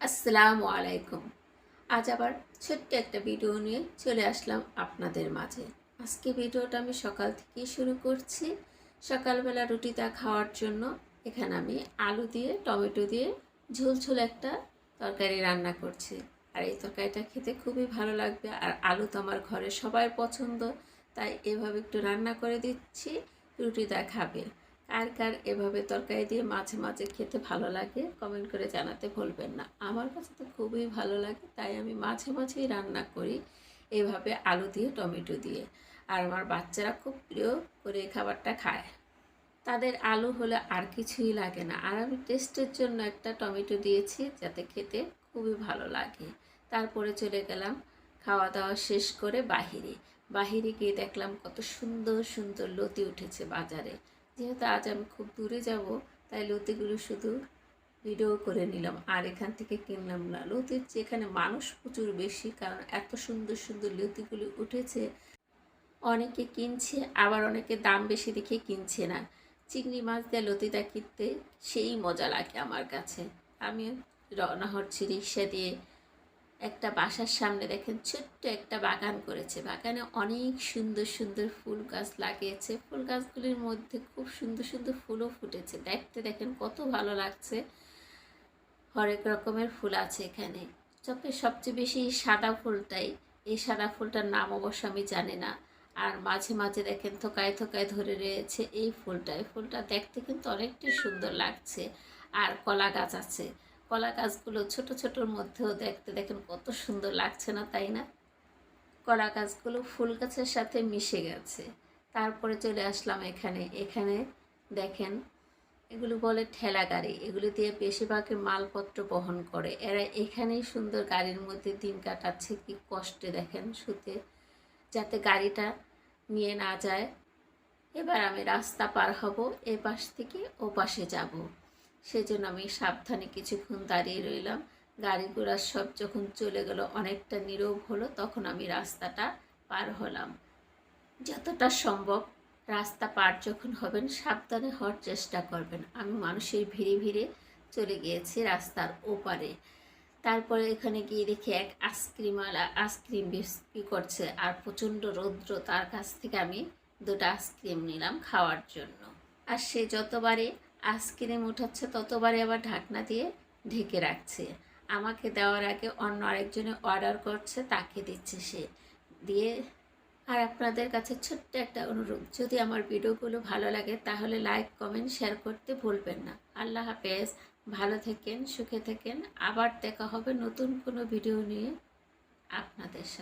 আসসালামু আলাইকুম। আজ আবার ছোট্ট একটা ভিডিও নিয়ে চলে আসলাম আপনাদের মাঝে। আজকে ভিডিওটা আমি সকাল থেকেই শুরু করছি। সকালবেলা রুটিটা খাওয়ার জন্য এখানে আমি আলু দিয়ে, টমেটো দিয়ে ঝোলঝোল একটা তরকারি রান্না করছি। আর এই তরকারিটা খেতে খুবই ভালো লাগবে। আর আলু তো আমার ঘরে সবাই পছন্দ, তাই এভাবে একটু রান্না করে দিচ্ছি। রুটিটা খাবে। কার কার এভাবে তরকারি দিয়ে মাঝে মাঝে খেতে ভালো লাগে কমেন্ট করে জানাতে ভুলবেন না। আমার কাছে তো খুবই ভালো লাগে, তাই আমি মাঝে মাঝেই রান্না করি এভাবে আলু দিয়ে, টমেটো দিয়ে। আর আমার বাচ্চারা খুব প্রিয় করে এই খাবারটা খায়। তাদের আলু হলে আর কিছুই লাগে না। আর আমি টেস্টের জন্য একটা টমেটো দিয়েছি, যাতে খেতে খুবই ভালো লাগে। তারপরে চলে গেলাম খাওয়া দাওয়া শেষ করে বাহিরে। বাহিরে গিয়ে দেখলাম কত সুন্দর সুন্দর লতি উঠেছে বাজারে। যেহেতু আজ আমি খুব দূরে যাব, তাই লতিগুলো শুধু ভিডিও করে নিলাম। আর এখান থেকে কিনলাম না। লতির যেখানে মানুষ প্রচুর বেশি, কারণ এত সুন্দর সুন্দর লতিগুলি উঠেছে। অনেকে কিনছে, আবার অনেকে দাম বেশি দেখে কিনছে না। চিংড়ি মাছ দিয়ে লতিটা কিনতে সেই মজা লাগে আমার কাছে। আমি রওনা হচ্ছি রিক্সা দিয়ে। একটা বাসার সামনে দেখেন ছোট্ট একটা বাগান করেছে। বাগানে অনেক সুন্দর সুন্দর ফুল গাছ লাগিয়েছে। ফুল গাছগুলির মধ্যে খুব সুন্দর সুন্দর ফুলও ফুটেছে। দেখতে দেখেন কত ভালো লাগছে। হরেক রকমের ফুল আছে এখানে। চোখে সবচেয়ে বেশি সাদা ফুলটাই। এই সাদা ফুলটার নাম অবশ্য আমি জানি না। আর মাঝে মাঝে দেখেন থোকায় থোকায় ধরে রয়েছে এই ফুলটা। এই ফুলটা দেখতে কিন্তু অনেকটাই সুন্দর লাগছে। আর কলা গাছ আছে। কলা গাছগুলো ছোট ছোটোর মধ্যেও দেখতে দেখেন কত সুন্দর লাগছে না, তাই না? কলা গাছগুলো ফুল গাছের সাথে মিশে গেছে। তারপরে চলে আসলাম এখানে। এখানে দেখেন, এগুলো বলে ঠেলা গাড়ি। এগুলো দিয়ে বেশিরভাগই মালপত্র বহন করে। এরা এখানেই সুন্দর গাড়ির মধ্যে দিন কাটাচ্ছে। কি কষ্টে দেখেন শুতে। যাতে গাড়িটা নিয়ে না যায়। এবার আমি রাস্তা পার হব, এ পাশ থেকে ও পাশে যাব। সেজন্য আমি সাবধানে কিছুক্ষণ দাঁড়িয়ে রইলাম। গাড়ি ঘোড়া সব যখন চলে গেল, অনেকটা নীরব হলো, তখন আমি রাস্তাটা পার হলাম। যতটা সম্ভব রাস্তা পার যখন হবেন, সাবধানে হওয়ার চেষ্টা করবেন। আমি মানুষের ভিড়ে ভিড়ে চলে গিয়েছি রাস্তার ওপারে। তারপরে এখানে গিয়ে দেখি এক আইসক্রিমওয়ালা আইসক্রিম বিক্রি করছে আর প্রচণ্ড রৌদ্র, তার কাছ থেকে আমি দুটো আইসক্রিম নিলাম খাওয়ার জন্য। আর সে যতবারই আইসক্রিম উঠাচ্ছে ততবারে আবার ঢাকনা দিয়ে ঢেকে রাখছে। আমাকে দেওয়ার আগে অন্য আরেকজনে অর্ডার করছে, তাকে দিচ্ছে সে। দিয়ে আর আপনাদের কাছে ছোট্ট একটা অনুরোধ, যদি আমার ভিডিওগুলো ভালো লাগে তাহলে লাইক কমেন্ট শেয়ার করতে ভুলবেন না। আল্লাহ হাফেজ। ভালো থেকেন, সুখে থেকেন। আবার দেখা হবে নতুন কোনো ভিডিও নিয়ে আপনাদের সাথে।